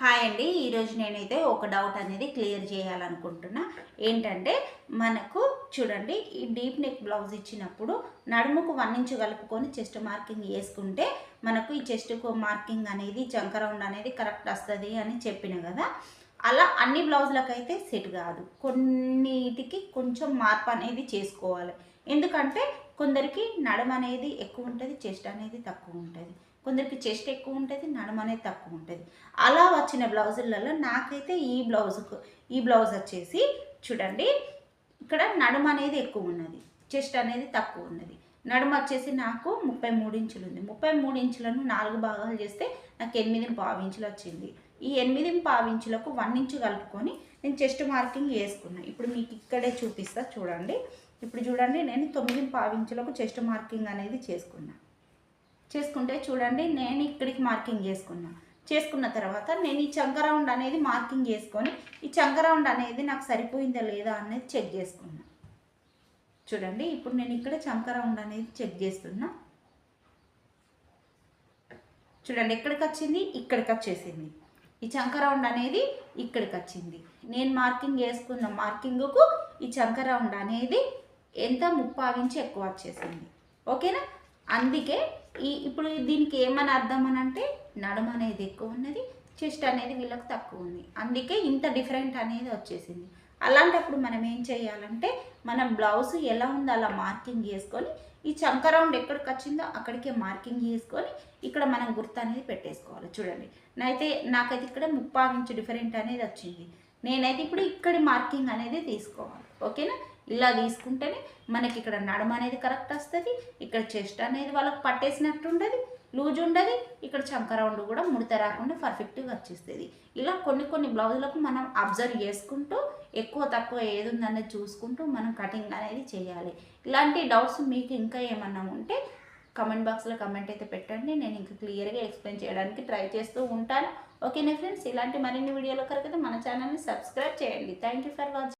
Hi అండి. ఈరోజు నేనైతే ఒక డౌట్ అనేది క్లియర్ చేయాలనుకుంటున్నా. ఏంటంటే మనకు చూడండి ఈ డీప్ నెక్ బ్లౌజ్ ఇచ్చినప్పుడు నడుముకు వన్ ఇంచు కలుపుకొని చెస్ట్ మార్కింగ్ వేసుకుంటే మనకు ఈ చెస్ట్ మార్కింగ్ అనేది చంక రౌండ్ అనేది కరెక్ట్ వస్తుంది అని చెప్పిన కదా. అలా అన్ని బ్లౌజులకైతే సెట్ కాదు. కొన్నిటికి కొంచెం మార్పు అనేది చేసుకోవాలి. ఎందుకంటే కొందరికి నడుము అనేది ఎక్కువ ఉంటుంది చెస్ట్ అనేది తక్కువ ఉంటుంది. కొందరికి చెస్ట్ ఎక్కువ ఉంటుంది నడుము అనేది తక్కువ ఉంటుంది అలా వచ్చిన బ్లౌజులలో నాకైతే ఈ బ్లౌజుకు ఈ బ్లౌజ్ వచ్చేసి చూడండి ఇక్కడ నడుము అనేది ఎక్కువ ఉన్నది చెస్ట్ అనేది తక్కువ ఉన్నది నడుము వచ్చేసి నాకు ముప్పై మూడు ఇంచులు ఉంది ముప్పై మూడు ఇంచులను నాలుగు భాగాలు చేస్తే నాకు ఎనిమిది పావు ఇంచులు వచ్చింది. ఈ ఎనిమిది పావు ఇంచులకు వన్ ఇంచు కలుపుకొని నేను చెస్ట్ మార్కింగ్ వేసుకున్నాను ఇప్పుడు మీకు ఇక్కడే చూపిస్తా చూడండి. ఇప్పుడు చూడండి నేను తొమ్మిది పావు ఇంచులకు చెస్ట్ మార్కింగ్ అనేది చేసుకున్నాను చేసుకుంటే చూడండి నేను ఇక్కడికి మార్కింగ్ చేసుకున్నా. చేసుకున్న తర్వాత నేను ఈ చంక రౌండ్ అనేది మార్కింగ్ చేసుకొని ఈ చంక రౌండ్ అనేది నాకు సరిపోయిందా లేదా అనేది చెక్ చేసుకున్నా. చూడండి ఇప్పుడు నేను ఇక్కడ చంక రౌండ్ అనేది చెక్ చేస్తున్నా. చూడండి ఎక్కడికి వచ్చింది? ఇక్కడికి వచ్చేసింది. ఈ చంక రౌండ్ అనేది ఇక్కడికి వచ్చింది. నేను మార్కింగ్ వేసుకున్న మార్కింగ్కు ఈ చంక రౌండ్ అనేది ఎంత? ముప్పావించి ఎక్కువ వచ్చేసింది. ఓకేనా? అందుకే ఈ ఇప్పుడు దీనికి ఏమని అర్థం అని అంటే నడుము అనేది ఎక్కువ ఉన్నది చెస్ట్ అనేది వీళ్ళకి తక్కువ ఉంది. అందుకే ఇంత డిఫరెంట్ అనేది వచ్చేసింది. అలాంటప్పుడు మనం ఏం చేయాలంటే మనం బ్లౌజ్ ఎలా ఉందో అలా మార్కింగ్ చేసుకొని ఈ చంక రౌండ్ ఎక్కడికి వచ్చిందో అక్కడికే మార్కింగ్ చేసుకొని ఇక్కడ మనం గుర్తు అనేది పెట్టేసుకోవాలి. చూడండి నైతే నాకైతే ఇక్కడ ముప్పావు నుంచి డిఫరెంట్ అనేది వచ్చింది. నేనైతే ఇప్పుడు ఇక్కడి మార్కింగ్ అనేది తీసుకోవాలి. ఓకేనా? ఇలా తీసుకుంటేనే మనకి ఇక్కడ నడమ అనేది కరెక్ట్ వస్తుంది ఇక్కడ చెస్ట్ అనేది వాళ్ళకి పట్టేసినట్టు ఉండదు లూజ్ ఉండదు ఇక్కడ చంక రౌండ్ కూడా ముడత రాకుండా పర్ఫెక్ట్గా వచ్చేస్తుంది. ఇలా కొన్ని కొన్ని బ్లౌజులకు మనం అబ్జర్వ్ చేసుకుంటూ ఎక్కువ తక్కువ ఏది ఉందనేది చూసుకుంటూ మనం కటింగ్ అనేది చేయాలి. ఇలాంటి డౌట్స్ మీకు ఇంకా ఏమన్నా ఉంటే కమెంట్ బాక్స్లో కమెంట్ అయితే పెట్టండి నేను ఇంకా క్లియర్గా ఎక్స్ప్లెయిన్ చేయడానికి ట్రై చేస్తూ ఉంటాను. ఓకేనా ఫ్రెండ్స్ ఇలాంటి మరిన్ని వీడియోల కొరకు అయితే మన ఛానల్ని సబ్స్క్రైబ్ చేయండి. Thank you for watching